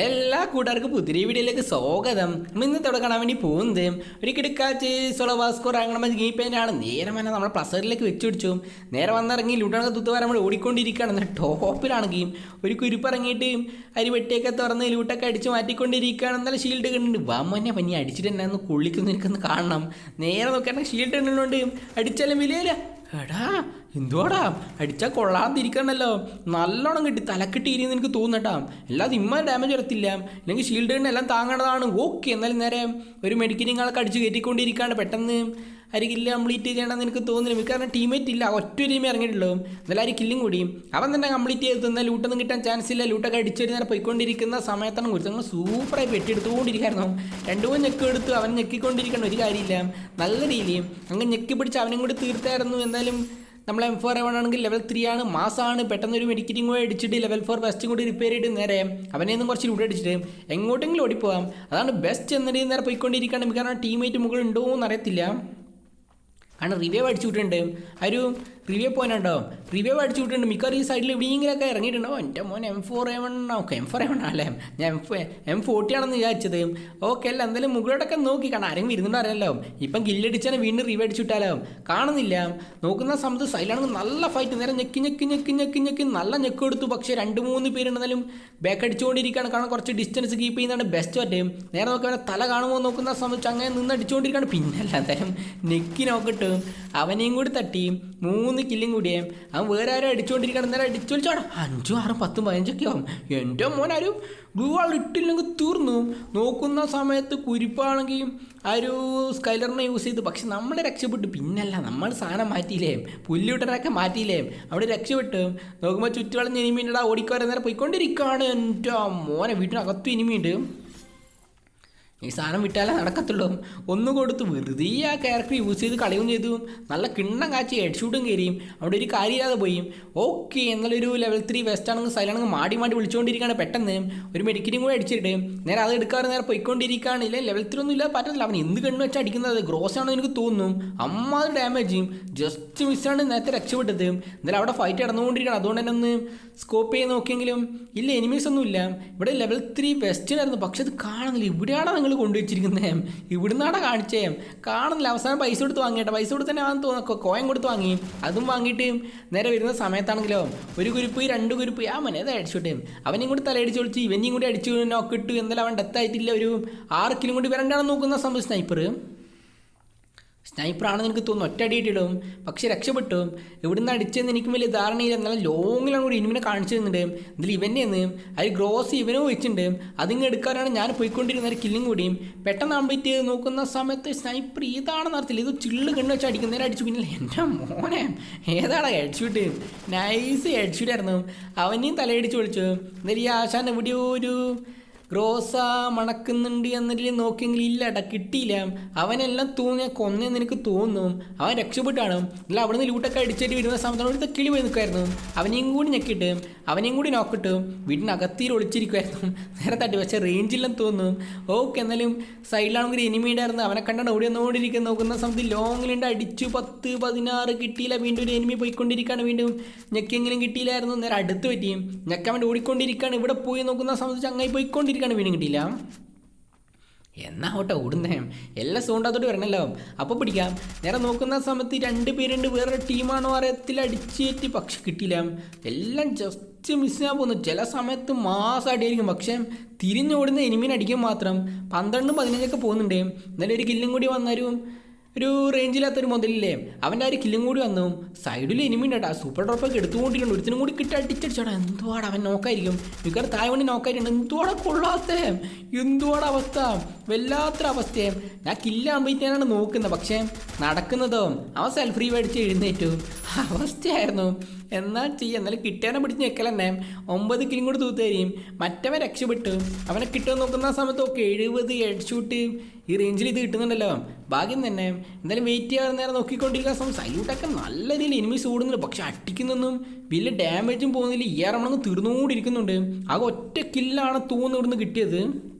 എല്ലാ കൂട്ടുകാർക്കും പുതിയ വീഡിയോയിലേക്ക് സ്വാഗതം. നമ്മൾ ഇന്ന് തുടങ്ങാൻ വേണ്ടി പോകുന്നത് ഒരു കിടക്കാച്ച് സൊളവാസ്കോർ അങ്ങനെ ഗീ പെയിന്റാണ് നേരെ വന്നെ നമ്മൾ പ്ലസറിലേക്ക് വെച്ച് പിടിച്ചു. നേരെ വന്നിറങ്ങി ലൂട്ടണൊക്കെ തുത്തുവാൻ നമ്മൾ ഓടിക്കൊണ്ടിരിക്കുകയാണ്. എന്നാൽ ടോപ്പിലാണ് ഗെയിം. ഒരു കുരുപ്പ് ഇറങ്ങിയിട്ട് അരി വെട്ടിയൊക്കെ തുറന്ന് ലൂട്ടൊക്കെ അടിച്ച് മാറ്റിക്കൊണ്ടിരിക്കുകയാണ്. എന്നാലും ഷീൽഡ് കണ്ടിട്ടുണ്ട്. വാമന്നെ പനി അടിച്ചിട്ട് എന്നെ ഒന്ന് എനിക്കൊന്ന് കാണണം. നേരെ നോക്കുകയാണെങ്കിൽ ഷീൽഡ് ഇടുന്നുണ്ട് അടിച്ചാലും വിലയില്ല. എടാ എന്തുവാടാ? അടിച്ചാൽ കൊള്ളാതിരിക്കണല്ലോ. നല്ലോണം കിട്ടി തലക്കിട്ടിരിന്ന് എനിക്ക് തോന്നട്ടാ അല്ലാതെ ഇമ്മ ഡാമേജ് വരത്തില്ല. അല്ലെങ്കിൽ ഷീൽഡ് എല്ലാം താങ്ങേണ്ടതാണ് ഓക്കെ എന്നാലും നേരെ ഒരു മെഡിക്കലിംഗ് ആളൊക്കെ അടിച്ച് കയറ്റിക്കൊണ്ടിരിക്കാണ്ട് പെട്ടെന്ന്. ആര് കില്ല് കംപ്ലീറ്റ് ചെയ്യണമെന്ന് എനിക്ക് തോന്നുന്നില്ല. കാരണം ടീമേറ്റ് ഇല്ല. ഒറ്റ ടീമേ ഇറങ്ങിയിട്ടുള്ളൂ. എന്നാലും ആര് കില്ലും കൂടി. അവൻ തന്നെ കംപ്ലീറ്റ് ചെയ്ത് തന്നാൽ ലൂട്ടൊന്നും കിട്ടാൻ ചാൻസ് ഇല്ല. ലൂട്ടൊക്കെ അടിച്ചൊരു നേരം പോയിക്കൊണ്ടിരിക്കുന്ന സമയത്താണ് കുറിച്ച് നമ്മൾ സൂപ്പറായി വെട്ടിയെടുത്തുകൊണ്ടിരിക്കായിരുന്നു രണ്ടു മൂന്ന് ഞെക്ക് എടുത്ത് അവൻ ഞെക്കിക്കൊണ്ടിരിക്കണം ഒരു കാര്യമില്ല. നല്ല രീതിയിൽ. അങ്ങ് ഞെക്കി പിടിച്ച് അവനും കൂടി തീർത്തായിരുന്നു. എന്നാലും നമ്മൾ എം ഫോർ എവൺ ആണെങ്കിൽ ലെവൽ ത്രീ ആണ്. മാസമാണ് പെട്ടെന്ന് ഒരു മെഡിക്കറ്റിംഗ് കൂടെ അടിച്ചിട്ട് ലെവൽ ഫോർ ബെസ്റ്റും കൂടി റിപ്പയർ ചെയ്ത് നേരെ അവനെ ഒന്നും കുറച്ച് ലൂട്ട് അടിച്ചിട്ട് എങ്ങോട്ടെങ്കിലും ഓടിപ്പോവാം. അതാണ് ബെസ്റ്റ് എന്നിട്ട് നേരെ പോയിക്കൊണ്ടിരിക്കുകയാണ് കാരണം ടീമേറ്റ് മുകളിൽ ഉണ്ടോ എന്ന് അറിയത്തില്ല. കാരണം റിവ്യൂ അടിച്ചു വിട്ടിട്ടുണ്ട്. ആ ഒരു റിവ്യൂ പോയിനുണ്ടോ റിവ്യൂ അടിച്ചു വിട്ടിട്ടുണ്ട് മിക്കവാറും ഈ സൈഡിൽ എവിടെയെങ്കിലൊക്കെ ഇറങ്ങിയിട്ടുണ്ടോ എന്റെ മോൻ M four A one okay M four A one അല്ലേ ഞാൻ എം എം ഫോർട്ടി ആണെന്ന് വിചാരിച്ചത്. ഓക്കെ അല്ല എന്തായാലും മുകളിലോട്ടൊക്കെ നോക്കി കാണാം. ആരെങ്കിലും ഇരുന്നുണ്ടോ അറിയാലോ? ഇപ്പം ഗില്ലടിച്ചാൽ വീണ്ടും റിവ്യൂ അടിച്ചു വിട്ടാലോ കാണുന്നില്ല. നോക്കുന്ന സമയത്ത് സൈഡിലാണെങ്കിൽ നല്ല ഫൈറ്റ് നേരെ ഞെക്കി ഞെക്കി ഞെക്കി ഞെക്കി ഞെക്കി. നല്ല ഞെക്ക് എടുത്തു. പക്ഷേ രണ്ട് മൂന്ന് പേരുണ്ടെന്നാലും ബാക്ക് അടിച്ചുകൊണ്ടിരിക്കുകയാണ്. കാരണം കുറച്ച് ഡിസ്റ്റൻസ് കീപ്പ് ചെയ്യുന്നതാണ് ബെസ്റ്റ് പറ്റും നേരെ നോക്കി തല കാണുമ്പോൾ നോക്കുന്ന സമയത്ത് അങ്ങനെ നിന്ന് അടിച്ചുകൊണ്ടിരിക്കുകയാണ്. പിന്നല്ല എന്തായാലും നെക്കി നോക്കിട്ട് അവനെയും കൂടി തട്ടി. മൂന്ന് കില്ലും കൂടിയേ. അവൻ വേറെ ആരും അടിച്ചുകൊണ്ടിരിക്കണം എന്നാലും അടിച്ചോളിച്ചോടാ അഞ്ചും ആറും പത്തും പതിനഞ്ചൊക്കെ ആവും. എന്റെ മോൻ ആരും ഗ്ലൂ ആൾ ഇട്ടില്ലെങ്കിൽ തീർന്നു. നോക്കുന്ന സമയത്ത് കുരിപ്പാണെങ്കിൽ ആ ഒരു സ്കൈലറിനെ യൂസ് ചെയ്തു. പക്ഷെ നമ്മൾ രക്ഷപ്പെട്ടു. പിന്നല്ല നമ്മൾ സാധനം മാറ്റിയില്ലേ? പുല്ലുവിട്ടനൊക്കെ മാറ്റിയില്ലേ? അവിടെ രക്ഷപ്പെട്ടു. നോക്കുമ്പോൾ ചുറ്റുവളഞ്ഞ് ഇനിമീന്റെ ഓടിക്കോരെ. നേരെ പോയിക്കൊണ്ടിരിക്കുകയാണ് എന്റെ മോനെ. വീട്ടിനകത്തും ഇനിമീണ്ട് ഈ സാധനം വിട്ടാലേ നടക്കത്തുള്ളൂ. ഒന്ന് കൊടുത്ത് വെറുതെ ആ ക്യാരക്ടർ യൂസ് ചെയ്ത് കളയും ചെയ്തു. നല്ല കിണ്ണം കാച്ചി ഹെഡ് ഷൂട്ടും കയറിയും. അവിടെ ഒരു കാര്യമില്ലാതെ പോയി. ഓക്കെ എന്നാലൊരു ലെവൽ ത്രീ വെസ്റ്റ് ആണെങ്കിൽ സൈലാണെങ്കിൽ മാടി മാടി വിളിച്ചുകൊണ്ടിരിക്കുകയാണ് പെട്ടെന്ന്. ഒരു മെഡിക്കലും കൂടെ അടിച്ചിട്ട്. നേരെ അത് എടുക്കാറ് നേരെ പോയിക്കൊണ്ടിരിക്കുകയാണ്. ഇല്ല? ലെവൽ ത്രീ ഒന്നും ഇല്ല പറ്റത്തില്ല. അവൻ എന്ത് കണ്ണു വെച്ചാൽ അടിക്കുന്നത്? ഗ്രോസ് ആണെന്ന് എനിക്ക് തോന്നും അമ്മാത് ഡാമേജ് ചെയ്യും ജസ്റ്റ് മിസ്സാണ് നേരത്തെ രക്ഷപ്പെട്ടത്. എന്നാലും അവിടെ ഫൈറ്റ് നടന്നുകൊണ്ടിരിക്കുകയാണ്. അതുകൊണ്ട് തന്നെ ഒന്ന് സ്കോപ്പ് ചെയ്ത് നോക്കിയെങ്കിലും ഇല്ല എനിമീസ് ഒന്നും ഇല്ല. ഇവിടെ ലെവൽ ത്രീ വെസ്റ്റിനായിരുന്നു പക്ഷെ അത് കാണുന്നില്ല. ഇവിടെയാണോ നിങ്ങൾ കൊണ്ടുവച്ചിരിക്കുന്നത് ഇവിടുന്നാണ് കാണിച്ചേം. കാണുന്നില്ല. അവസാനം പൈസ കൊടുത്ത് വാങ്ങിയിട്ട്. പൈസ കൊടുത്ത് തന്നെ ആണെന്ന് തോന്നുന്നു. കോയം കൊടുത്ത് വാങ്ങി. അതും വാങ്ങിയിട്ട് നേരെ വരുന്ന സമയത്താണെങ്കിലോ ഒരു കുരുപ്പ് രണ്ട് കുരുപ്പ് ആ മനെ അത് അടിച്ചോട്ടെ. അവനെയും കൂടി തലയടിച്ച് വിളിച്ച് ഇവനെയും കൂടി അടിച്ചു നോക്കിട്ട് എന്തായാലും അവൻ ഡെത്ത് ആയിട്ടില്ല. ഒരു ആറ് കിലും കൂടി വരണ്ടാണെന്ന് നോക്കുന്ന സംഭവം സ്നൈപ്പർ സ്നൈപ്പറാണെന്ന് എനിക്ക് തോന്നുന്നു ഒറ്റ അടിയിട്ടിടും പക്ഷെ രക്ഷപ്പെട്ടു. ഇവിടുന്ന് അടിച്ചെന്ന് എനിക്ക് വലിയ ധാരണയില്ല. എന്നാലും ലോങ്ങിലാണ് കൂടി ഇനിമിനെ കാണിച്ചു തന്നിട്ട് ഇതിൽ ഇവന്റെ നിന്ന് അതിൽ ഗ്രോസ് ഇവനെ വെച്ചിട്ടുണ്ട്. അതിങ്ങ് എടുക്കാനാണ് ഞാൻ പോയിക്കൊണ്ടിരുന്ന ഒരു കില്ലും കൂടിയും. പെട്ടെന്ന് അമ്പറ്റ് നോക്കുന്ന സമയത്ത് സ്നൈപ്പർ ഇതാണെന്ന് അറിയത്തില്ല ഇത് ചില്ല് കണ്ണു വെച്ച് അടിക്കുന്നതിന് അടിച്ചു. പിന്നെ എന്റെ മോനെ ഏതാണ് ഹെഡ്ഷൂട്ട് നൈസ് ഹെഡ്ഷൂട്ട് ആയിരുന്നു. അവനെയും തലയടിച്ച് വിളിച്ചു. എന്നാലും ഈ ആശാൻ എവിടെയോ ഒരു ഗ്രോസ മണക്കുന്നുണ്ട് എന്നതിൽ നോക്കിയെങ്കിൽ ഇല്ലടാ കിട്ടിയില്ല. അവനെല്ലാം തോന്നിയ കൊന്നെന്ന് എനിക്ക് തോന്നുന്നു അവൻ രക്ഷപ്പെട്ടാണ്. അല്ല അവിടെ നിന്ന് ലൂട്ടൊക്കെ അടിച്ചിട്ട് വരുന്ന സമയത്ത് ഒരു കിളി പോയി നിൽക്കുമായിരുന്നു അവനെയും കൂടി ഞെക്കിട്ട് അവനെയും കൂടി നോക്കിട്ട് വീടിനകത്തിൽ ഒളിച്ചിരിക്കുമായിരുന്നു നേരെ തട്ടി പക്ഷേ റേഞ്ചില്ലെന്ന് തോന്നുന്നു ഓക്കെ എന്നാലും സൈഡിലാണെങ്കിൽ എനിമിയുണ്ടായിരുന്നു അവനെ കണ്ടാണ് ഓടി വന്നുകൊണ്ടിരിക്കുന്നത് നോക്കുന്ന സമയത്ത് ലോങ്ങിലുണ്ട് അടിച്ചു പത്ത് പതിനാറ് കിട്ടിയില്ല. വീണ്ടും ഒരു എനിമി പോയിക്കൊണ്ടിരിക്കുകയാണ്. വീണ്ടും ഞെക്കെങ്കിലും കിട്ടിയില്ലായിരുന്നു. നേരെ അടുത്ത് പറ്റിയും ഞെക്കാൻ വേണ്ടി ഓടിക്കൊണ്ടിരിക്കുകയാണ്. ഇവിടെ പോയി നോക്കുന്ന സമയത്ത് ചങ്ങായി പോയിക്കൊണ്ടിരിക്കുകയാണ് വീണ്ടും കിട്ടിയില്ല. എന്നാ ഓട്ടെ ഓടുന്നേ. എല്ലാം സൗണ്ടാത്തോട്ട് വരണല്ലോ. അപ്പോൾ പിടിക്കാം. നേരെ നോക്കുന്ന സമയത്ത് രണ്ട് പേരുണ്ട്. വേറെ ടീമാണോ അറിയത്തില്ല. അടിച്ചേറ്റി പക്ഷെ കിട്ടിയില്ല. എല്ലാം ജസ്റ്റ് മിസ് ചെയ്യാൻ പോകുന്നു. ചില സമയത്ത് മാസം അടിയായിരിക്കും. പക്ഷേ തിരിഞ്ഞോടുന്ന എനിമീൻ അടിക്കാൻ മാത്രം പന്ത്രണ്ടും പതിനഞ്ചൊക്കെ പോകുന്നുണ്ട്. എന്നാലും ഒരു കില്ലും കൂടി വന്നാലും ഒരു റേഞ്ചില്ലാത്തൊരു മുതലില്ലേ അവന്റെ ആ ഒരു കില്ലും കൂടി വന്നു. സൈഡിൽ എനിമിണ്ടാ സൂപ്പർ ഡ്രോപ്പൊക്കെ എടുത്തുകൊണ്ടിരിക്കുന്നു ഒരുത്തിനും കൂടി കിട്ടി അടിച്ചടിച്ചോടാ. എന്തുവാടാ അവൻ നോക്കായിരിക്കും? മിക്കവാറും താഴെ വേണ്ടി നോക്കായിട്ടുണ്ട് എന്തുവാടാ കൊള്ളാത്തേ? എന്തുവാടാ അവസ്ഥ? വല്ലാത്തൊരു അവസ്ഥയെ. ഞാൻ കില്ലാകുമ്പോഴത്തേനാണ് നോക്കുന്നത്. പക്ഷേ നടക്കുന്നതോ അവൻ സെൽഫ് റീ മേടിച്ച് എഴുന്നേറ്റു. അവസ്ഥയായിരുന്നു. എന്നാൽ ചെയ്യാം എന്നാലും കിട്ടിയാനെ പിടിച്ച് ഞെക്കലെന്നെ ഒമ്പത് കിലും കൂടി തൂത്തേരിയും മറ്റവൻ രക്ഷപ്പെട്ടു. അവനെ കിട്ടുമെന്ന് നോക്കുന്ന സമയത്ത് ഒക്കെ എഴുപത് ഹെഡ് ഷൂട്ട് ഈ റേഞ്ചിൽ ഇത് കിട്ടുന്നുണ്ടല്ലോ. ഭാഗ്യം തന്നെ. എന്തായാലും വെയിറ്റ് ചെയ്യാതെ നേരം നോക്കിക്കൊണ്ടിരിക്കുന്ന സമയം സല്യൂട്ടൊക്കെ നല്ല രീതിയിൽ എനിമീസ് ഓടുന്നുണ്ട് പക്ഷെ അട്ടിക്കുന്നൊന്നും വലിയ ഡാമേജും പോകുന്നില്ല. ഈ ആറമ്മളങ്ങ് തീർന്നുകൊണ്ടിരിക്കുന്നുണ്ട്. ആകെ ഒറ്റ കില്ലാണ് തൂന്നിവിടുന്ന് കിട്ടിയത്.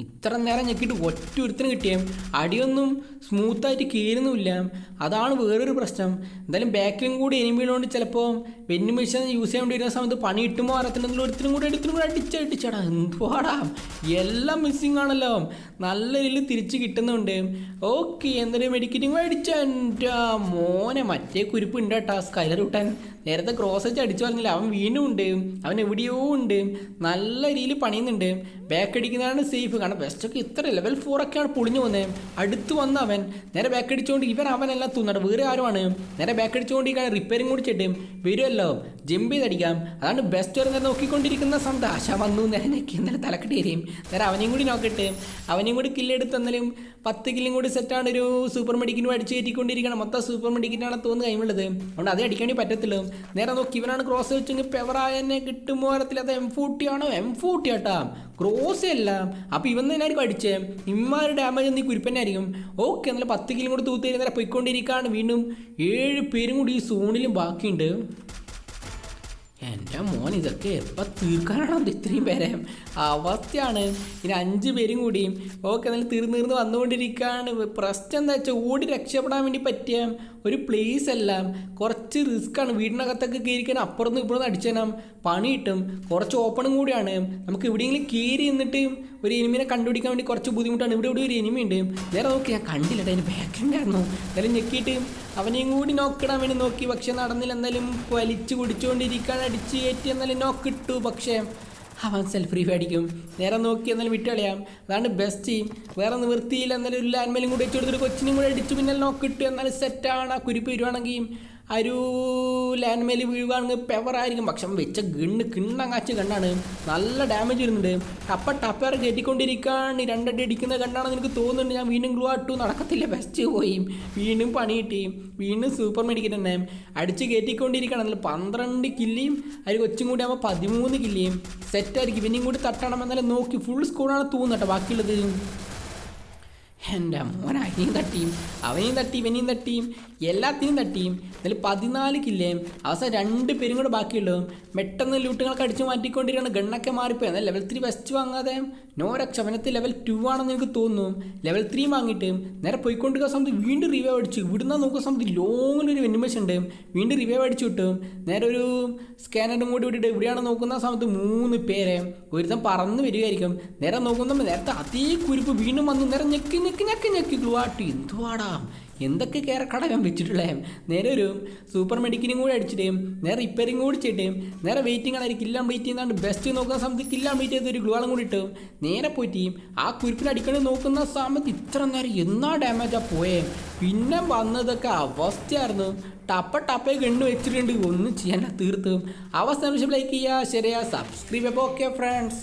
ഇത്ര നേരം ഞെക്കിയിട്ട് ഒറ്റ ഒരുത്തിന് കിട്ടിയേ. അടിയൊന്നും സ്മൂത്തായിട്ട് കീറുന്നുമില്ല. അതാണ് വേറൊരു പ്രശ്നം. എന്തായാലും ബാക്കിലും കൂടി എനിമിയിലുകൊണ്ട് ചിലപ്പോൾ വെന്നു മെഷീൻ യൂസ് ചെയ്യേണ്ടി വരുന്ന സമയത്ത് പണി കിട്ടുമ്പോൾ അറിയത്തില്ലെങ്കിലും ഒരുത്തിനും കൂടി എടുത്തിനും കൂടി അടിച്ചടിച്ചടാ എന്തുവാടാ? എല്ലാം മിസ്സിങ് ആണല്ലോ. നല്ല രീതിയിൽ തിരിച്ച് കിട്ടുന്നുണ്ട്. ഓക്കെ എന്തൊരു മെഡിക്കറ്റിംഗ് അടിച്ചാ മോനെ. മറ്റേ കുരിപ്പ് ഉണ്ട് കേട്ടോ. സ്കൈലർ വിട്ടാൻ നേരത്തെ ക്രോസ് വെച്ച് അടിച്ചു പറഞ്ഞില്ല അവൻ വീണ്ടും ഉണ്ട് അവൻ എവിടെയോ ഉണ്ട് നല്ല രീതിയിൽ പണിയുന്നുണ്ട്. ബാക്ക് അടിക്കുന്നതാണ് സേഫ് കാരണം ബെസ്റ്റൊക്കെ ഇത്ര ലെവൽ ഫോർ ഒക്കെയാണ് പൊളിഞ്ഞു പോകുന്നത് അടുത്ത് വന്ന അവൻ നേരെ ബാക്ക് അടിച്ചുകൊണ്ട് ഇവർ അവനെല്ലാം തൂന്നട വേറെ ആരുമാണ്? നേരെ ബാക്ക് അടിച്ചുകൊണ്ട് അടിച്ചുകൊണ്ടിരിക്കുകയാണ് റിപ്പയറിങ് കൂടി ചെട്ടും വരുമല്ലോ ജമ്പ് ചെയ്തടിക്കാം. അതാണ് ബെസ്റ്റ് ഒരു നേരം നോക്കിക്കൊണ്ടിരിക്കുന്ന സന്ത. ആശ വന്നു നേരെ നെക്കി എന്നാലും തലക്കെട്ട് തരും നേരെ അവനെയും കൂടി നോക്കട്ടെ അവനെയും കൂടി കില്ലെടുത്ത് എന്നാലും പത്ത് കില്ലും കൂടി സെറ്റാണ് ഒരു സൂപ്പർ മെഡിക്കിനും അടിച്ച് കയറ്റിക്കൊണ്ടിരിക്കണം മൊത്തം സൂപ്പർ മെഡിക്കിനാണ് തോന്നുന്നു കൈമുള്ളത് അതുകൊണ്ട് അത് അടിക്കാൻ പറ്റത്തില്ല. നേരെ നോക്കി ഇവനാണ് ക്രോസ് വെച്ചെങ്കിൽ പെവറായ തന്നെ കിട്ടുമോ അത് എം ഫോർട്ടി ആണോ? എം ഫോർട്ടി ആട്ടാ. ക്രോസ് അല്ല. അപ്പോൾ ഇവൻ തന്നെ ആയിരിക്കും അടിച്ചേ ഇമ്മാര് ഡാമേജ് ഒന്നും കുരുപ്പന്നെ ആയിരിക്കും. ഓക്കെ എന്നാലും പത്ത് കിലും കൂടി തൂത്ത് നേരെ പോയിക്കൊണ്ടിരിക്കുകയാണ് വീണ്ടും ഏഴ് പേരും കൂടി ഈ സോണിലും ബാക്കിയുണ്ട്. എന്റെ മോൻ ഇതൊക്കെ എപ്പോൾ തീർക്കാനാണോ ഇത് ഇത്രയും പേരെ? അവസ്ഥയാണ്. ഇനി അഞ്ച് പേരും കൂടി. ഓക്കെ എന്നാലും തീർന്ന് തീർന്ന് വന്നുകൊണ്ടിരിക്കുകയാണ് പ്രശ്നം എന്താ വെച്ചാൽ ഓടി രക്ഷപ്പെടാൻ വേണ്ടി പറ്റിയ ഒരു പ്ലേസ് എല്ലാം കുറച്ച് റിസ്ക്കാണ് വീടിനകത്തൊക്കെ കയറിക്കാൻ അപ്പുറത്ത് ഇപ്പുറത്ത് അടിച്ചേനം പണി കിട്ടും. കുറച്ച് ഓപ്പണും കൂടിയാണ്. നമുക്ക് എവിടെയെങ്കിലും കയറി നിന്നിട്ട് ഒരു എനിമിനെ കണ്ടുപിടിക്കാൻ വേണ്ടി കുറച്ച് ബുദ്ധിമുട്ടാണ്. ഇവിടെ ഇവിടെ ഒരു എനിമി ഉണ്ട്. നേരെ നോക്കി ഞാൻ കണ്ടില്ല അതിന് ബാക്കിലുണ്ടായിരുന്നു എന്തായാലും ഞെക്കിയിട്ട് അവനെയും കൂടി നോക്കിടാൻ വേണ്ടി നോക്കി. പക്ഷെ നടന്നില്ല എന്തായാലും വലിച്ചു കുടിച്ചുകൊണ്ടിരിക്കാൻ അടിച്ച് കയറ്റി എന്നാലും നോക്കിട്ടു പക്ഷേ അവൻ സെൽഫ് റീഫ് അടിക്കും. നേരെ നോക്കി എന്നാലും വിട്ട് കളയാം. അതാണ് ബെസ്റ്റ് വേറെ നിവൃത്തിയിൽ എന്നാലും ഒരു ലാൻമേലും കൂടി വെച്ച് കൊടുത്തിട്ട് കൊച്ചിനും കൂടെ അടിച്ചു പിന്നെ നോക്കിട്ട് എന്നാലും സെറ്റാണ് ആ കുരിപ്പ് വരുവാണെങ്കിൽ ഒരു ലാൻഡ് മേലിൽ വീഴുകയാണെങ്കിൽ പെവറായിരിക്കും പക്ഷെ വെച്ച ഗണ്ണ് കിണ്ണങ്ങാച്ച് കണ്ണാണ്. നല്ല ഡാമേജ് വരുന്നുണ്ട്. ടപ്പ ടപ്പർ കയറ്റിക്കൊണ്ടിരിക്കുകയാണ് രണ്ടടി അടിക്കുന്ന കണ്ണാണെന്ന് എനിക്ക് തോന്നുന്നുണ്ട്. ഞാൻ വീണ്ടും ഗ്ലൂ ആട്ടു. നടക്കത്തില്ല. ബെസ്റ്റ് പോയി. വീണ്ടും പണി കിട്ടി. വീണ്ടും സൂപ്പർ മെഡിക്കറ്റ് തന്നെ. അടിച്ച് കയറ്റിക്കൊണ്ടിരിക്കുകയാണ്. അതിൽ പന്ത്രണ്ട് കില്ലിയും അതിൽ കൊച്ചും കൂടി ആകുമ്പോൾ പതിമൂന്ന് കില്ലിയും സെറ്റായിരിക്കും പിന്നെയും കൂടി തട്ടണം. എന്നാലും നോക്കി. ഫുൾ സ്കോറാണ് തോന്നുന്നു കേട്ടോ. ബാക്കിയുള്ളത്. എന്റെ മോൻ അനിയും തട്ടിയും അവനെയും തട്ടി ഇവനെയും തട്ടിയും എല്ലാത്തിനെയും തട്ടിയും ഇതിൽ പതിനാല് കില്ലയും അവസാനം രണ്ട് പേരും കൂടെ ബാക്കിയുള്ളൂ പെട്ടെന്ന് ലൂട്ടുകളൊക്കെ അടിച്ചു മാറ്റിക്കൊണ്ടിരിക്കുകയാണ്. ഗണ്ണൊക്കെ മാറിപ്പോയി. എന്നാൽ ലെവൽ ത്രീ ബെസ്റ്റ് വാങ്ങാതെ നോ രക്ഷ ലെവൽ ടു ആണെന്ന് എനിക്ക് തോന്നുന്നു. ലെവൽ ത്രീ വാങ്ങിയിട്ട് നേരെ പോയിക്കൊണ്ടിരിക്കുന്ന സമയത്ത് വീണ്ടും റിവൈവ് അടിച്ചു. ഇവിടുന്ന് നോക്കുന്ന സമയത്ത് ലോങ്ങിലൊരു വെനിമേഷൻ ഉണ്ട്. വീണ്ടും റിവൈവ് അടിച്ചു കിട്ടും നേരെ ഒരു സ്കാനറും കൂടി വിട്ടിട്ട് ഇവിടെയാണ് നോക്കുന്ന സമയത്ത് മൂന്ന് പേരെ ഒരുത്തം പറന്ന് വരികയായിരിക്കും. നേരെ നോക്കുമ്പോൾ നേരത്തെ അതേ കുരിപ്പ് വീണ്ടും വന്നു. നേരെ ഞെക്കി ഞെക്കി ഞെക്കി ഞെക്കി. ഗ്ലുവാട്ടി എന്തുവാടാ? എന്തൊക്കെ കയറി കടകം വെച്ചിട്ടുള്ളേ? നേരെ ഒരു സൂപ്പർ മെഡിക്കിനും കൂടി അടിച്ചിട്ടേം നേരെ റിപ്പയറിങ് കൂടി ചെയ്യട്ടേം നേരെ വെയിറ്റിംഗ് ആയിരിക്കും ഇല്ലാം വെയിറ്റ് ചെയ്യുന്നതാണ് ബെസ്റ്റ് നോക്കുന്ന സമയത്ത് ഇല്ലാം വെയിറ്റ് ചെയ്ത് ഒരു ഗ്ലുവാളും കൂടി ഇട്ടും നേരെ പോയിട്ട് ആ കുരിപ്പിന് അടിക്കണമെന്ന് നോക്കുന്ന സമയത്ത് ഇത്ര നേരം എന്നാ ഡാമേജാ പോയേ? പിന്നെ വന്നതൊക്കെ അവസ്ഥയായിരുന്നു. ടപ്പ ടപ്പേ കണ്ണു വെച്ചിട്ടുണ്ട്. ഒന്നും ചെയ്യാനാ തീർത്തും. അവസ്ഥ ലൈക്ക് ചെയ്യുക ശരിയാ സബ്സ്ക്രൈബ് അപ്പോൾ ഓക്കെ ഫ്രണ്ട്സ്